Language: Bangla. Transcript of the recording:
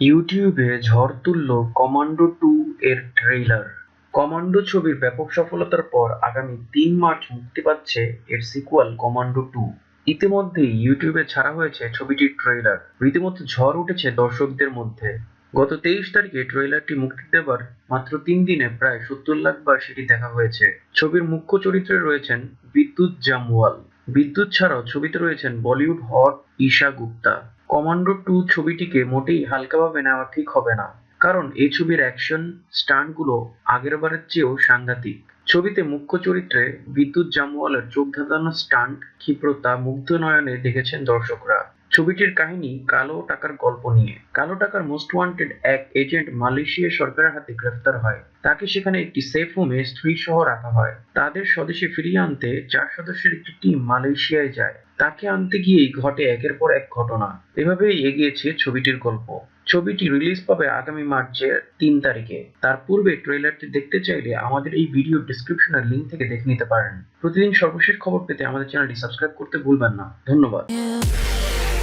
ইউটিউবে ঝড় তুলল কমান্ডো টু এর ট্রেইলার। কমান্ডো ছবির ব্যাপক সফলতার পর আগামী তিন মার্চ মুক্তি পাচ্ছে এর সিকুয়াল কমান্ডো টু। ইতিমধ্যেই ইউটিউবে ছাড়া হয়েছে ছবিটির ট্রেইলার। রীতিমতো ঝড় উঠেছে দর্শকদের মধ্যে। গত তেইশ তারিখে ট্রেইলারটি মুক্তি দেবার মাত্র তিন দিনে প্রায় সত্তর লাখ বার সেটি দেখা হয়েছে। ছবির মুখ্য চরিত্রে রয়েছেন বিদ্যুৎ জামওয়াল। বিদ্যুৎ ছাড়াও ছবিতে রয়েছেন Bollywood hot Esha Gupta. Commando two ছবিটিকে মোটেই হালকাভাবে নেওয়া ঠিক হবে না, কারণ এই ছবির অ্যাকশন স্টান্টগুলো আগের বারের চেয়েও সাংঘাতিক। ছবিতে মুখ্য চরিত্রে বিদ্যুৎ জামওয়ালের চোখ ধাঁধানো স্টান্ট ক্ষিপ্রতা, মুগ্ধ নয়নে দেখেছেন দর্শকরা। ছবিটির কাহিনী কালো টাকার গল্প নিয়ে। কালো টাকার মোস্ট ওয়ান্টেড এক এজেন্ট মালয়েশিয়া সরকারের হাতে গ্রেফতার হয়। তাকে সেখানে একটি সেফ হোমে স্ত্রী সহ রাখা হয়। তাদের স্বদেশে ফিরিয়ে আনতে চার সদস্যের একটি টিম মালয়েশিয়ায় যায়। তাকে আনতে গিয়েই ঘটে একের পর এক ঘটনা। এভাবেই এগিয়েছে ছবিটির গল্প। ছবিটি রিলিজ পাবে আগামী মার্চের তিন তারিখে। তার পূর্বে ট্রেলারটি দেখতে চাইলে আমাদের এই ভিডিও ডিসক্রিপশনের লিঙ্ক থেকে দেখে নিতে পারেন। প্রতিদিন সর্বশেষ খবর পেতে আমাদের চ্যানেলটি সাবস্ক্রাইব করতে ভুলবেন না। ধন্যবাদ।